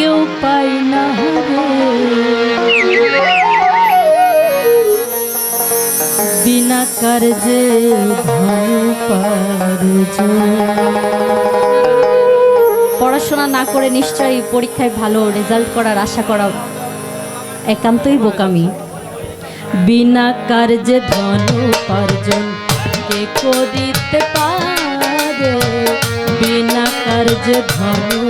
কেউ পাই না বিনা কার্যে পড়াশোনা না করে নিশ্চয়ই পরীক্ষায় ভালো রেজাল্ট করার আশা করা একান্তই বোকামি। বিনা কার্যে ধন উপার্জন কে করিতে পারে? বিনা কার্যে ধন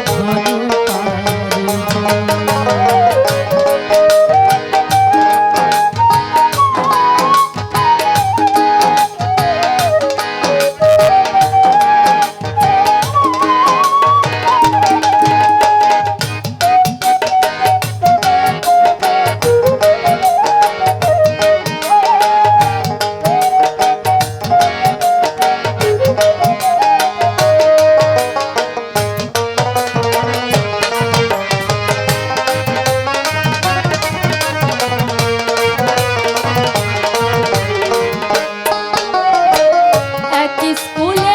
এক স্কুলে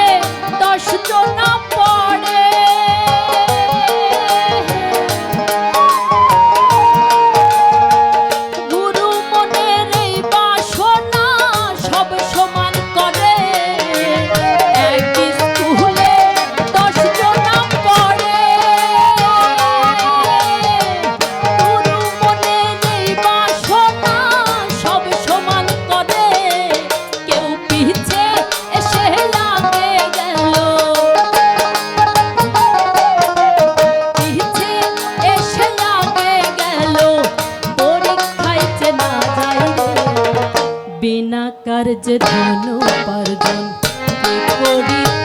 বিনা কার্য ধন উপার্জন করি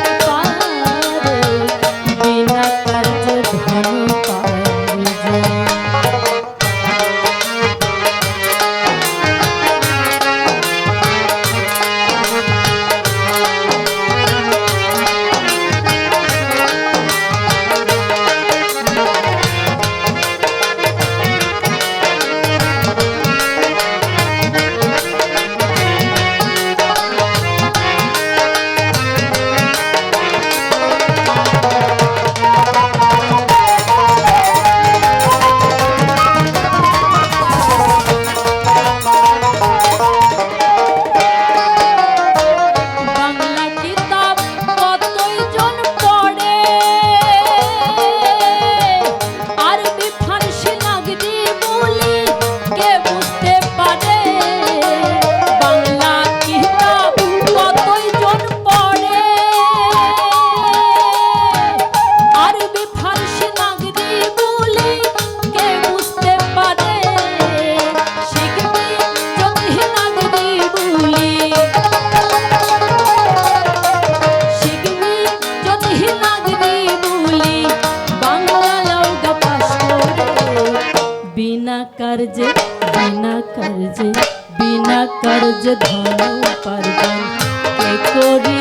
কার্য ধন পার্বণ কে করি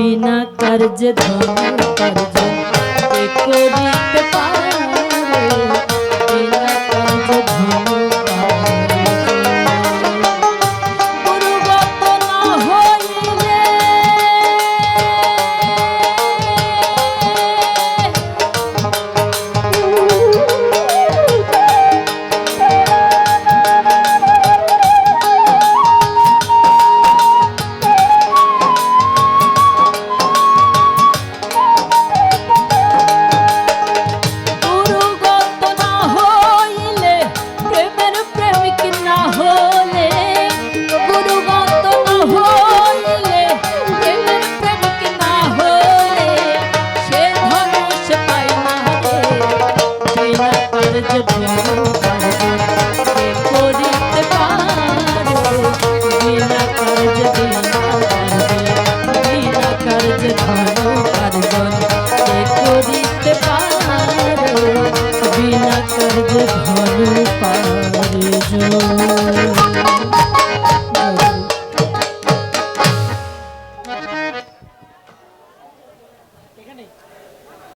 बिना कर्ज धन कर्ज करी Thank you.